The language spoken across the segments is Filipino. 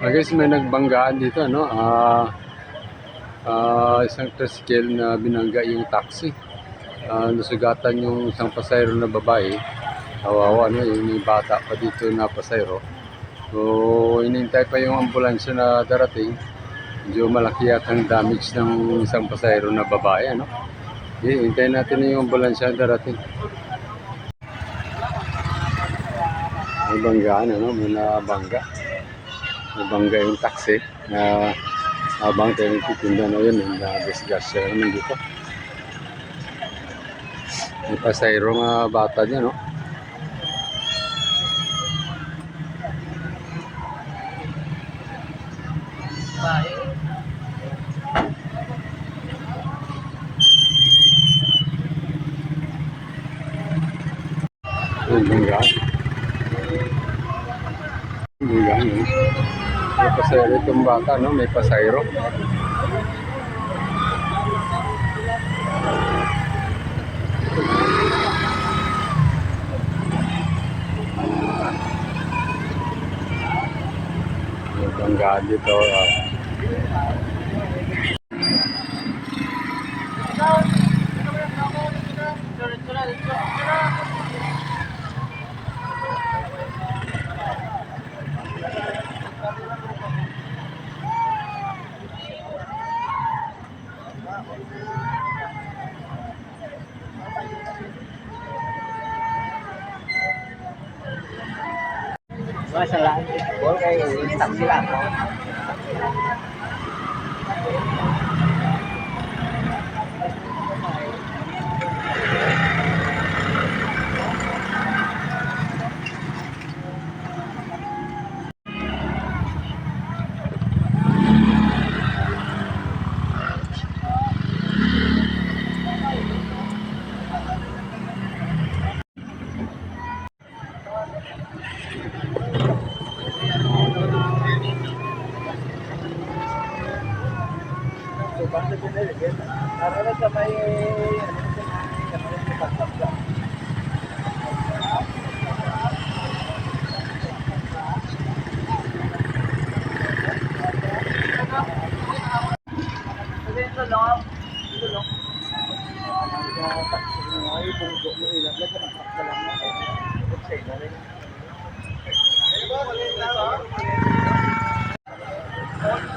Ah, guys, may nagbanggaan dito, ano? Ah, ah, isang tricycle na binangga yung taxi. Ah, nasugatan yung isang pasayro na babae. Kawawa, no? Yung bata pa dito na pasayro. So, inintay pa yung ambulansya na darating. Medyo malaki at ang damage ng isang pasayro na babae, ano? Hintayin natin yung ambulansya na darating. May banggaan, ano? May nabangga. Nabangga yung taxi na habang tayo nagtitinda na yun, na disgrasya naman dito. May pasayro nga bata niya, no? Yung banggaan. Yung banggaan, no? May pasayro itong bata, no? May pasayro. May banggaan dito. ah. Masa lang. Bol kay Para sa may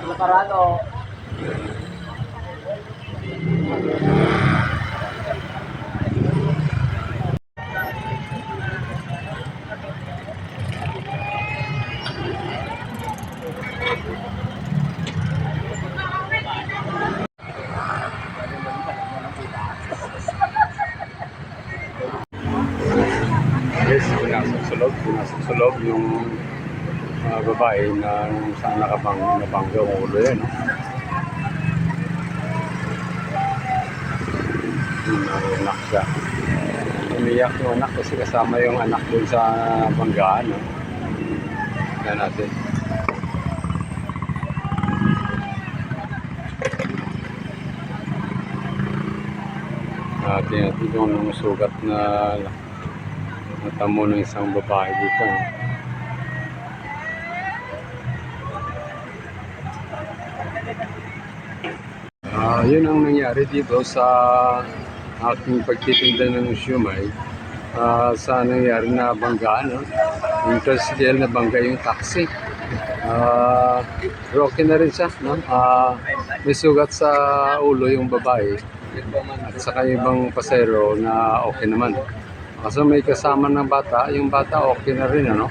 Nakarano, yung ah, babae na saan nakabang, nabangga ang ulo yan. No? Umiyak siya. Umiyak yung anak kasi kasama yung anak dun sa banggaan. No? Yan natin. Natin natin yung mga sugat na natamo ng isang babae dito. no? Yun ang nangyari dito sa aking pagtitinda ng siumay. Ah, sa nangyari na banggaan, no? Tricycle na bangga yung taxi. Pero okay na rin siya, no? Ah, may sugat sa ulo yung babae. At saka yung ibang pasero na okay naman. Kaso may kasama ng bata, yung bata okay na rin, ano?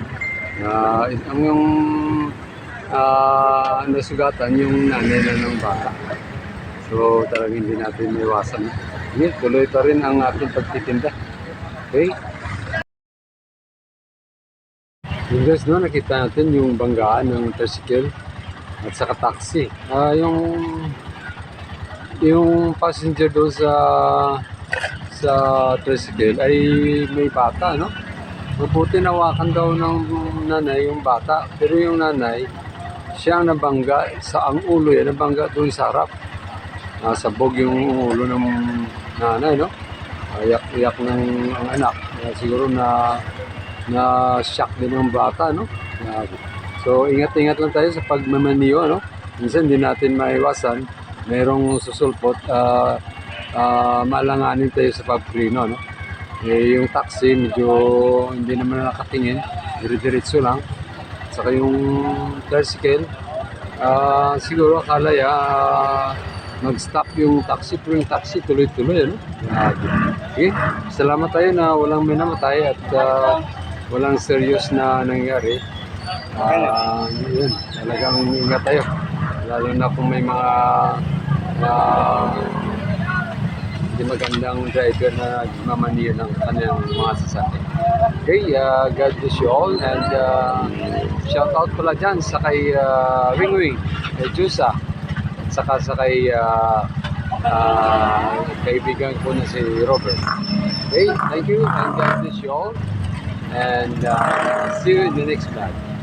Na ang yung ah, nasugatan yung nanay na ng bata. So talagang hindi natin maiwasan. Sige, tuloy pa rin ang ating pagtitinda. Okay? Yung guys, no, nakita natin yung banggaan ng tricycle at saka taxi. Ah, yung yung passenger doon sa sa tricycle ay may bata, no? Mabuti nawakan daw ng nanay yung bata. Pero yung nanay, siya ang nabangga sa ang ulo yan, nabangga doon sa harap. Nasabog yung ulo ng nanay, no? Iyak-iyak ng ang anak. Kaya siguro na na shock din ng bata, no? So, ingat-ingat lang tayo sa pagmamaniyo, ano? Minsan, hindi natin maiwasan. Mayroong susulpot, ah ah, malanganin tayo sa pagprino, no? Eh, yung taxi, medyo hindi naman nakatingin, dire-diretso lang. Saka yung tricycle, ah siguro akala ya ah, mag-stop yung taxi, pero yung taxi tuloy-tuloy, ano? Grabe. Okay, salamat tayo na walang minamatay at ah, walang serious na nangyari. Ah, yun, talagang ingat tayo. Lalo na kung may mga ah, hindi magandang driver na mamaniyo ng kanilang mga sasakyan. Okay, uh, God bless you all and uh, shout out pala dyan sa kay uh, Wing Wing, kay Jusa, saka sa kay uh, uh, kaibigan ko na si Robert. Okay, thank you and God bless you all and uh, see you in the next vlog.